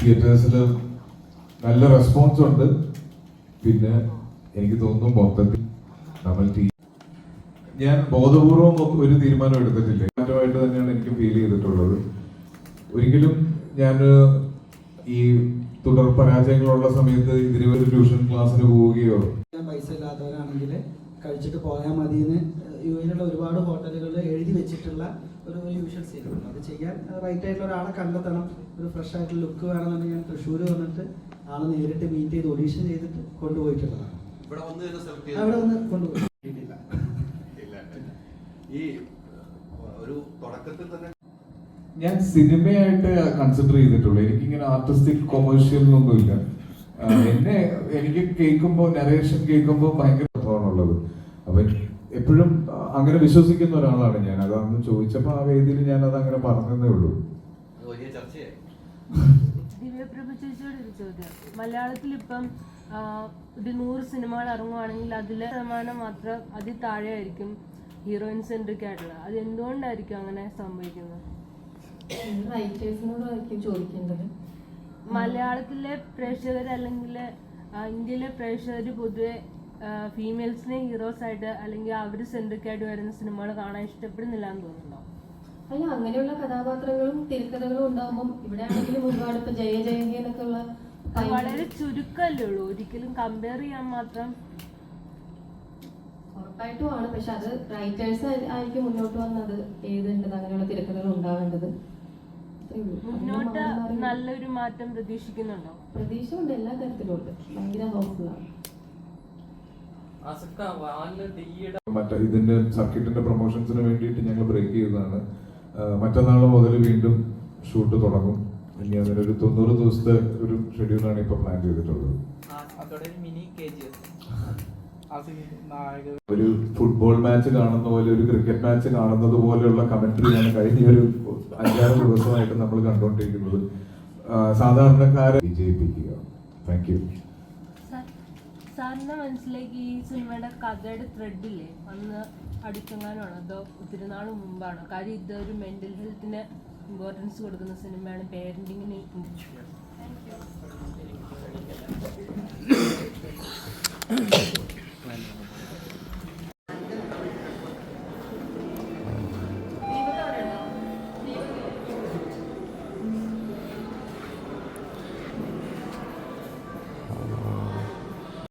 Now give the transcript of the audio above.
തിയേറ്റേഴ്സിൽ നല്ല റെസ്പോൺസ് ഉണ്ട്. പിന്നെ എനിക്ക് തോന്നുന്നു മൊത്തത്തിൽ നമ്മൾ ഞാൻ ബോധപൂർവം ഒരു തീരുമാനം എടുത്തിട്ടില്ല. മാറ്റമായിട്ട് തന്നെയാണ് എനിക്ക് ഫീൽ ചെയ്തിട്ടുള്ളത്. ഒരിക്കലും ഞാൻ ഈ തുടർ പരാജയങ്ങളുള്ള സമയത്ത് ഇതിന് ഒരു ട്യൂഷൻ ക്ലാസ്സിന് പോവുകയോ പൈസ ഇല്ലാത്തവരാണെങ്കിൽ കഴിച്ചിട്ട് പോയാൽ മതി എന്ന് യു എയിലുള്ള ഒരുപാട് ഹോട്ടലുകളിൽ എഴുതി വെച്ചിട്ടുള്ള ഒരു യൂഷ്വൽ സീൻ അത് ചെയ്യാൻ റൈറ്റ് ആയിട്ടുള്ള ഒരാളെ കണ്ടെത്തണം. ഒരു ഫ്രഷ് ആയിട്ടുള്ള ലുക്ക് വേണമെന്നുണ്ടെങ്കിൽ ഞാൻ തൃശ്ശൂർ വന്നിട്ട് ആളെ നേരിട്ട് മീറ്റ് ചെയ്ത് ഓഡീഷൻ ചെയ്തിട്ട് കൊണ്ടുപോയിട്ടുള്ളതാണ്. ഇവിടെ വന്ന് തന്നെ സെലക്ട് അവിടെ വന്ന് കൊണ്ടുപോയി കിട്ടിയില്ല. ഈ ഒരു തുടക്കത്തിൽ തന്നെ ഞാൻ സിനിമയായിട്ട് കൺസിഡർ ചെയ്തിട്ടുള്ളൂ. എനിക്കിങ്ങനെ ആർട്ടിസ്റ്റിക് കൊമേഴ്ഷ്യലൊന്നുമില്ല എന്നെ എനിക്ക് കേൾക്കുമ്പോൾ നരേഷൻ കേൾക്കുമ്പോൾ ഭയങ്കര എപ്പോഴും അങ്ങനെ വിശ്വസിക്കുന്ന ഒരാളാണ് ഞാൻ. അതാന്ന് ചോദിച്ചപ്പോൾ ആ വേദിയിൽ ഞാൻ അത് അങ്ങനെ പറഞ്ഞതേ ഉള്ളൂ. മലയാളത്തിൽ ഇപ്പം ഒരു നൂറ് സിനിമകൾ ഇറങ്ങുവാണെങ്കിൽ അതിലെ ശതമാനം മാത്രം അതിൽ താഴെ ആയിരിക്കും ഹീറോയിൻ സെൻട്രിക് ആയിട്ടുള്ളത് അത് എന്തുകൊണ്ടായിരിക്കും അങ്ങനെ സംഭവിക്കുന്നത്? റൈറ്റേഴ്സിനോടായിരിക്കും ചോദിക്കേണ്ടത്. മലയാളത്തിലെ പ്രേക്ഷകർ അല്ലെങ്കിൽ ഇന്ത്യയിലെ പ്രേക്ഷകർ പൊതുവെ ഫീമെയിൽസിനെ ഹീറോസ് ആയിട്ട് അല്ലെങ്കിൽ അവർ സെൻട്രിക് ആയിട്ട് വരുന്ന സിനിമകൾ കാണാൻ ഇഷ്ടപ്പെടുന്നില്ല എന്ന് തോന്നുന്നുണ്ടോ? അല്ല അങ്ങനെയുള്ള കഥാപാത്രങ്ങളും തിരക്കഥകളും ഉണ്ടാകുമ്പോൾ ഇവിടെ ആണെങ്കിലും ഒരുപാട് ഇപ്പൊ ജയ ജയ ഹേ എന്നൊക്കെ ഉള്ള വളരെ ചുരുക്കല്ലേ ഉള്ളൂ. ഒരിക്കലും കമ്പയർ ചെയ്യാൻ മാത്രം. ഉറപ്പായിട്ടും ആണ്. പക്ഷെ അത് റൈറ്റേഴ്സ് ആയിരിക്കും മുന്നോട്ട് വന്നത്. എഴുതേണ്ടത് അങ്ങനെയുള്ള തിരക്കഥകൾ ഉണ്ടാവേണ്ടത്. മുന്നോട്ട് നല്ലൊരു മാറ്റം പ്രതീക്ഷിക്കുന്നുണ്ടോ? പ്രതീക്ഷ ഉണ്ട് എല്ലാ തരത്തിലും ഉണ്ട്. ഭയങ്കര ഹോപ്പ്ഫുൾ ആണ്. മറ്റേ ഇതിന്റെ സർക്കിട്ടിന്റെ പ്രൊമോഷൻസിന് വേണ്ടിയിട്ട് ഞങ്ങൾ ബ്രേക്ക് ചെയ്തതാണ്. മറ്റന്നാൾ മുതൽ വീണ്ടും ഷൂട്ട് തുടങ്ങും. ഇനി ഒരു തൊണ്ണൂറ് ദിവസത്തെ ഒരു ഷെഡ്യൂളാണ് ഇപ്പൊ പ്ലാൻ ചെയ്തിട്ടുള്ളത്. ഒരു ഫുട്ബോൾ മാച്ച് കാണുന്ന പോലെ ഒരു ക്രിക്കറ്റ് മാച്ച് കാണുന്നത് പോലെയുള്ള കമന്ററിയാണ് കഴിഞ്ഞ ഒരു അഞ്ചാറ് ദിവസമായിട്ട് നമ്മൾ കണ്ടുകൊണ്ടിരിക്കുന്നത് സാധാരണക്കാരെ വിജയിപ്പിക്കുക. താങ്ക് യു സാറിന്റെ മനസ്സിലേക്ക് ഈ സിനിമയുടെ കഥയുടെ ത്രെഡില്ലേ അന്ന് അടുത്തെങ്ങാനാണോ അതോ ഒത്തിരി നാൾ മുമ്പാണോ? കാര്യം ഇതൊരു മെന്റൽ ഹെൽത്തിന് ഇമ്പോർട്ടൻസ് കൊടുക്കുന്ന സിനിമയാണ്. പേരന്റിങ്ങിന്